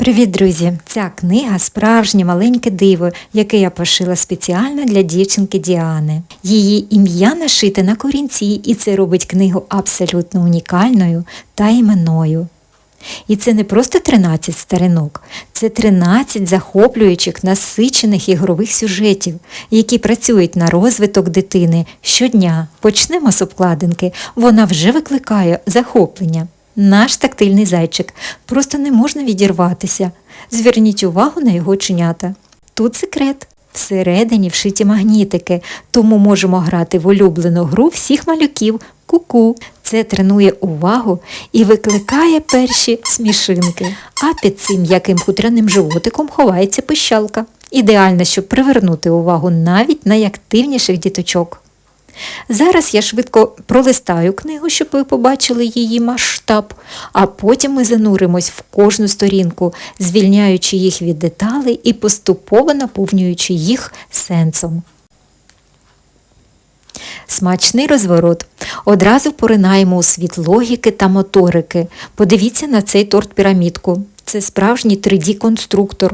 Привіт, друзі! Ця книга справжнє маленьке диво, яке я пошила спеціально для дівчинки Діани. Її ім'я нашите на корінці, і це робить книгу абсолютно унікальною та іменною. І це не просто 13 старинок, це 13 захоплюючих, насичених ігрових сюжетів, які працюють на розвиток дитини щодня. Почнемо з обкладинки. Вона вже викликає захоплення. Наш тактильний зайчик просто не можна відірватися. Зверніть увагу на його чинята. Тут секрет. Всередині вшиті магнітики, тому можемо грати в улюблену гру всіх малюків ку-ку. Це тренує увагу і викликає перші смішинки. А під цим м'яким хутряним животиком ховається пищалка. Ідеально, щоб привернути увагу навіть найактивніших діточок. Зараз я швидко пролистаю книгу, щоб ви побачили її масштаб, а потім ми зануримось в кожну сторінку, звільняючи їх від деталей і поступово наповнюючи їх сенсом. Смачний розворот. Одразу поринаємо у світ логіки та моторики. Подивіться на цей торт пірамідку. Це справжній 3D-конструктор.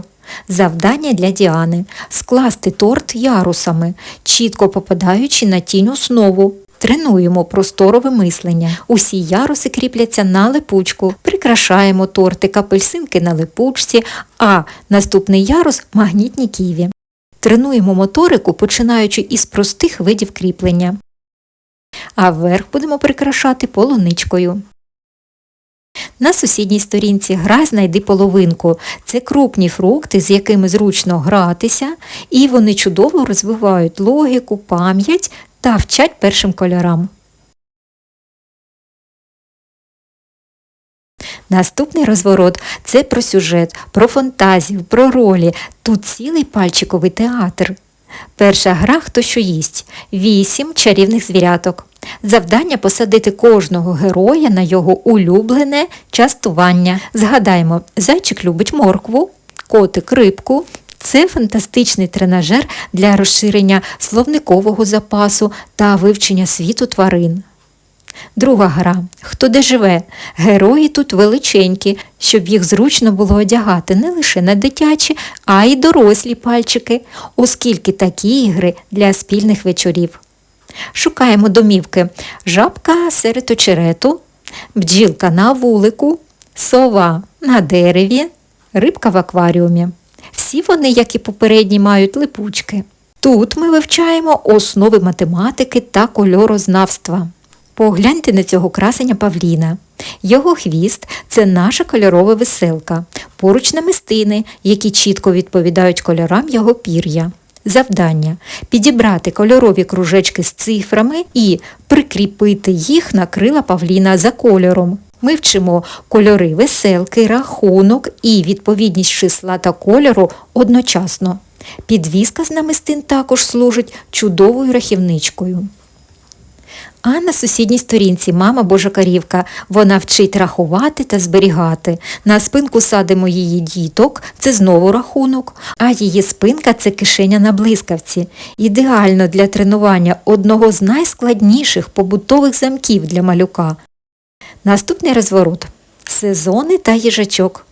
Завдання для Діани скласти торт ярусами, чітко попадаючи на тінь основу. Тренуємо просторове мислення. Усі яруси кріпляться на липучку. Прикрашаємо тортик апельсинки на липучці, а наступний ярус магнітні ківі. Тренуємо моторику, починаючи із простих видів кріплення. А вверх будемо прикрашати полуничкою. На сусідній сторінці гра знайди половинку. Це крупні фрукти, з якими зручно гратися, і вони чудово розвивають логіку, пам'ять та вчать першим кольорам. Наступний розворот це про сюжет, про фантазію, про ролі. Тут цілий пальчиковий театр. Перша гра хто що їсть. Вісім чарівних звіряток. Завдання посадити кожного героя на його улюблене частування. Згадаємо, зайчик любить моркву, котик рибку. Це фантастичний тренажер для розширення словникового запасу та вивчення світу тварин. Друга гра Хто де живе. Герої тут величенькі, щоб їх зручно було одягати не лише на дитячі, а й дорослі пальчики, оскільки такі ігри для спільних вечорів. Шукаємо домівки. Жабка серед очерету, бджілка на вулику, сова на дереві, рибка в акваріумі. Всі вони, як і попередні, мають липучки. Тут ми вивчаємо основи математики та кольорознавства. Погляньте на цього красення Павліна. Його хвіст це наша кольорова веселка, поруч намистини, які чітко відповідають кольорам його пір'я. Завдання підібрати кольорові кружечки з цифрами і прикріпити їх на крила Павліна за кольором. Ми вчимо кольори веселки, рахунок і відповідність числа та кольору одночасно. Підвіска з намистин також служить чудовою рахівничкою. А на сусідній сторінці мама Божа корівка. Вона вчить рахувати та зберігати. На спинку садимо її діток, це знову рахунок, а її спинка це кишеня на блискавці. Ідеально для тренування одного з найскладніших побутових замків для малюка. Наступний розворот сезони та їжачок.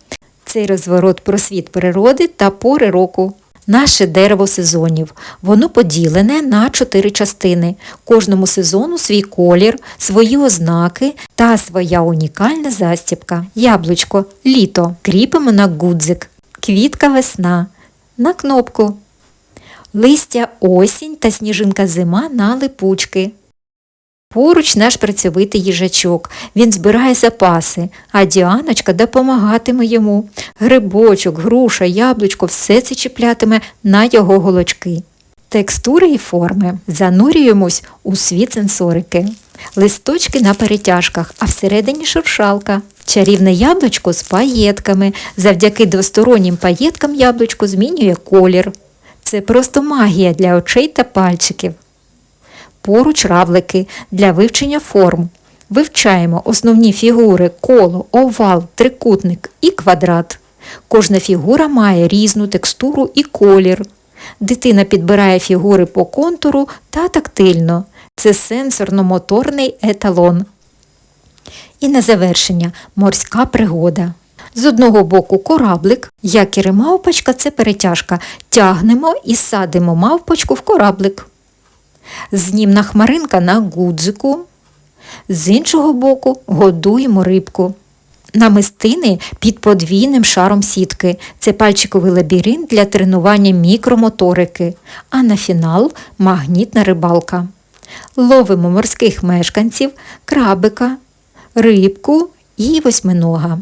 Цей розворот про світ природи та пори року. Наше дерево сезонів. Воно поділене на чотири частини. Кожному сезону свій колір, свої ознаки та своя унікальна застібка. Яблучко літо. Кріпимо на гудзик. Квітка весна. На кнопку. Листя осінь та сніжинка зима на липучки. Поруч наш працьовитий їжачок. Він збирає запаси, а Діаночка допомагатиме йому. Грибочок, груша, яблучко все це чіплятиме на його голочки. Текстури і форми. Занурюємось у світ сенсорики. Листочки на перетяжках, а всередині шуршалка. Чарівне яблучко з паєтками. Завдяки двостороннім паєткам яблучко змінює колір. Це просто магія для очей та пальчиків поруч равлики для вивчення форм. Вивчаємо основні фігури коло, овал, трикутник і квадрат. Кожна фігура має різну текстуру і колір. Дитина підбирає фігури по контуру та тактильно. Це сенсорно-моторний еталон. І на завершення морська пригода. З одного боку кораблик, якір і мавпочка це перетяжка. Тягнемо і садимо мавпочку в кораблик. Знімна хмаринка на гудзику. З іншого боку годуємо рибку. Намистини під подвійним шаром сітки. Це пальчиковий лабіринт для тренування мікромоторики. А на фінал магнітна рибалка. Ловимо морських мешканців, крабика, рибку і восьминога.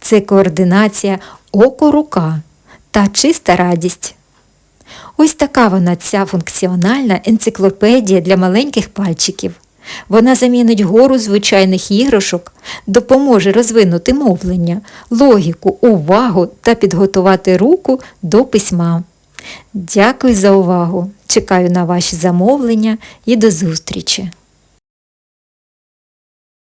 Це координація око-рука та чиста радість. Ось така вона ця функціональна енциклопедія для маленьких пальчиків. Вона замінить гору звичайних іграшок, допоможе розвинути мовлення, логіку, увагу та підготувати руку до письма. Дякую за увагу! Чекаю на ваші замовлення і до зустрічі!